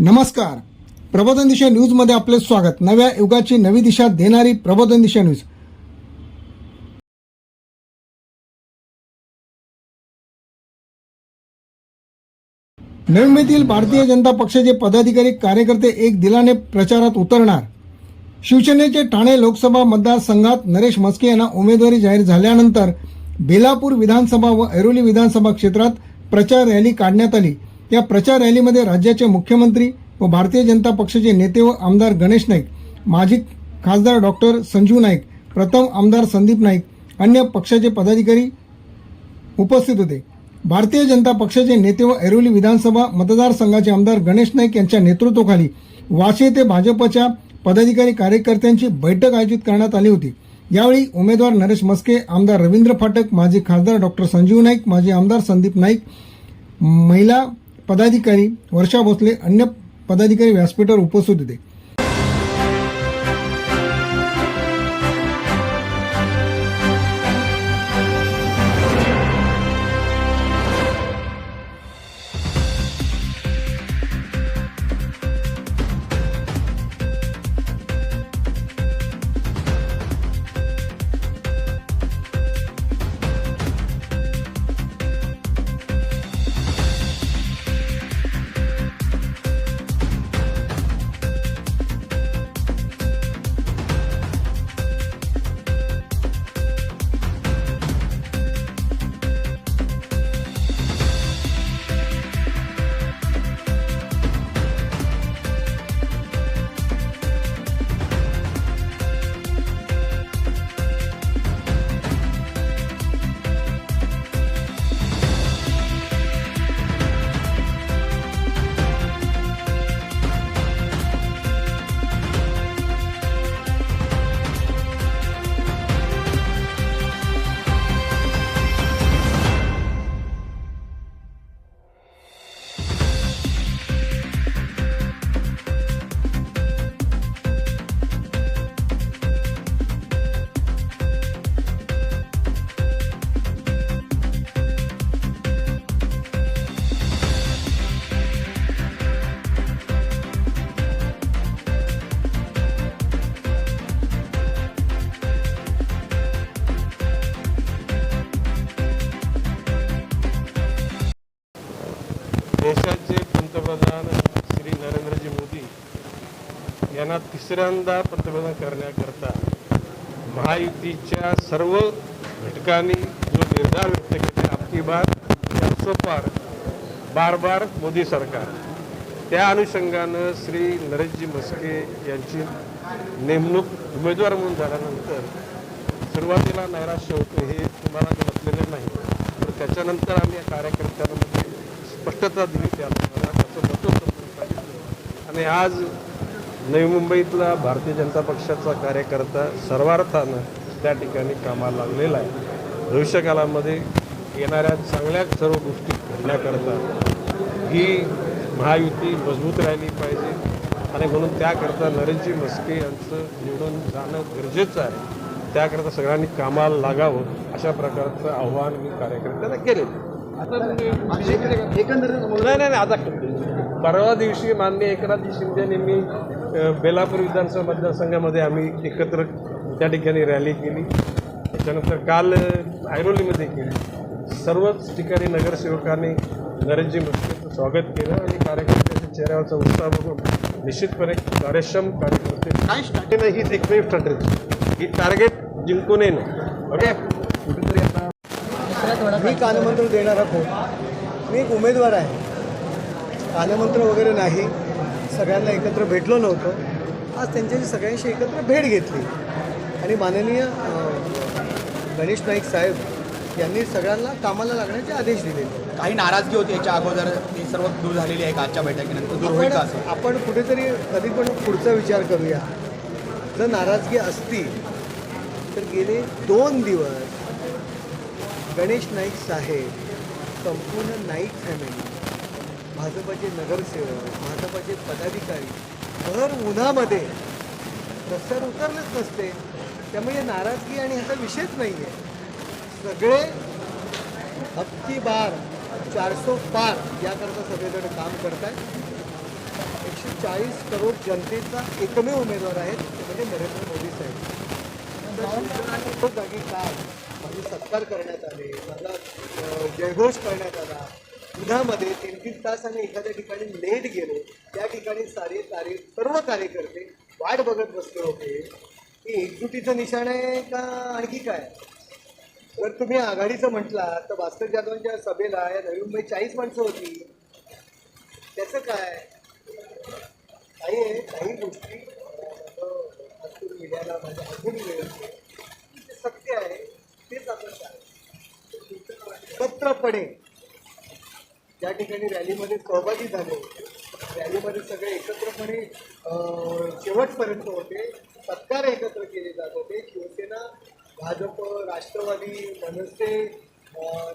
नमस्कार. प्रबोधन दिशा न्यूजमध्ये आपले स्वागत. नव्या युगाची नवी दिशा देणारी प्रबोधन दिशा न्यूज नवी मुंबईतील भारतीय जनता पक्षाचे पदाधिकारी कार्यकर्ते एक दिलाने प्रचारात उतरणार. शिवसेनेचे ठाणे लोकसभा मतदारसंघात नरेश मस्के यांना उमेदवारी जाहीर झाल्यानंतर बेलापूर विधानसभा व ऐरोली विधानसभा क्षेत्रात प्रचार रॅली काढण्यात आली. या प्रचार रॅलीमध्ये राज्याचे मुख्यमंत्री व भारतीय जनता पक्षाचे नेते व आमदार गणेश नाईक माजी खासदार डॉक्टर संजीव नाईक प्रथम आमदार संदीप नाईक अन्य पक्षाचे पदाधिकारी उपस्थित होते. भारतीय जनता पक्षाचे नेते व ऐरोली विधानसभा मतदारसंघाचे आमदार गणेश नाईक यांच्या नेतृत्वाखाली वाशी येथे भाजपच्या पदाधिकारी कार्यकर्त्यांची बैठक आयोजित करण्यात आली होती. यावेळी उमेदवार नरेश मस्के आमदार रवींद्र फाटक माजी खासदार डॉक्टर संजीव नाईक माजी आमदार संदीप नाईक महिला पदाधिकारी वर्षा भोसले अन्य पदाधिकारी व्यासपीठावर उपस्थित होते. यांना तिसऱ्यांदा पंतप्रधान करण्याकरता महायुतीच्या सर्व घटकांनी जो निर्धार व्यक्त केला आपकी बात सोपार बार बार मोदी सरकार. त्या अनुषंगानं श्री नरेशजी मस्के यांची नेमणूक उमेदवार म्हणून झाल्यानंतर सुरुवातीला नैराश्य होतं हे तुम्हाला म्हटलेलं नाही. तर त्याच्यानंतर आम्ही या कार्यकर्त्यांमध्ये स्पष्टता दिली त्याला त्याचं महत्त्व समजून सांगितलं. आणि आज नवी मुंबईतला भारतीय जनता पक्षाचा कार्यकर्ता सर्वार्थानं त्या ठिकाणी कामाला लागलेला आहे. भविष्यकालामध्ये येणाऱ्या चांगल्या सर्व गोष्टी घडण्याकरता ही महायुती मजबूत राहिली पाहिजे आणि म्हणून त्याकरता नरेशजी मस्के यांचं निवडून जाणं गरजेचं आहे. त्याकरता सगळ्यांनी कामाला लागावं अशा प्रकारचं आव्हान मी कार्यकर्त्यांना केले नाही नाही नाही, आता परवा दिवशी माननीय एकनाथजी शिंदेने मी बेलापूर विधानसभा मतदारसंघामध्ये आम्ही एकत्र त्या ठिकाणी रॅली केली. त्याच्यानंतर काल ऐरोलीमध्ये केली. सर्वच ठिकाणी नगरसेवकांनी नरेशजी मस्केचं स्वागत केलं आणि कार्यकर्त्यांच्या चेहऱ्यावरचा उत्साह बघून निश्चितपणे कार्यक्षम कार्यकर्ते काय स्टार्टिंग हीच एकमेव स्ट्रॅटेजी ही टार्गेट जिंकून येणं ओके? कुठेतरी आता मी कानमंत्र देणारा कोण मी एक उमेदवार आहे. कानमंत्र वगैरे नाही. सगळ्यांना एकत्र भेटलो नव्हतो. आज त्यांच्याशी सगळ्यांशी एकत्र भेट घेतली. आणि माननीय गणेश नाईक साहेब यांनी सगळ्यांना कामाला लागण्याचे आदेश दिले. काही नाराजगी होती याच्या अगोदर? ती सर्व दूर झालेली आहे का आजच्या बैठकीनंतर? दूर होईल का असं? आपण कुठेतरी कधी पण पुढचा विचार करूया. जर नाराजगी असती तर गेले दोन दिवस गणेश नाईक साहेब संपूर्ण नाईक फॅमिली भाजपाचे नगरसेवक भाजपाचे पदाधिकारी भर उन्हामध्ये रस्त्यावर उतरलेच नसते. त्यामुळे नाराजगी आणि ह्याचा विषयच नाही आहे सगळे हप्ती बार चारसो पार याकरता सगळेजण काम करत आहेत एकशे चाळीस करोड जनतेचा एकमेव उमेदवार आहेत ते म्हणजे नरेंद्र मोदी साहेब. जागी काय? माझे सत्कार करण्यात आले माझा जयघोष करण्यात आला. दुधामध्ये तीन तीन तास आणि एखाद्या ठिकाणी लेट गेलो त्या ठिकाणी सारे कार्य सर्व कार्यकर्ते वाट बघत बसले होते. की एकजुटीचं निशाण आहे का आणखी काय? जर तुम्ही आघाडीचं म्हटला तर भास्कर जाधवांच्या सभेला या नवी मुंबई चाळीस माणसं होती. त्याचं काय? काही आहे काही गोष्टी अं, मीडियाला माझ्या अजून वेळ ते सत्य आहे तेच आपण काय? एकत्रपणे ज्या ठिकाणी रॅलीमध्ये सहभागी झाले रॅलीमध्ये सगळे एकत्रपणे शेवटपर्यंत होते सत्कार एकत्र केले जात होते. Shivsena Bhajap Rashtravadi Manse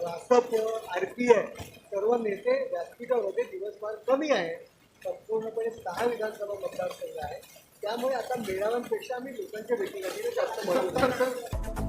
Rasap R P I सर्व नेते व्यासपीठावर होते. दिवसभर कमी आहे. संपूर्णपणे सहा विधानसभा मतदारसंघ आहे. त्यामुळे आता मेळाव्यांपेक्षा आम्ही लोकांच्या भेटीगाठीला जास्त महत्त्व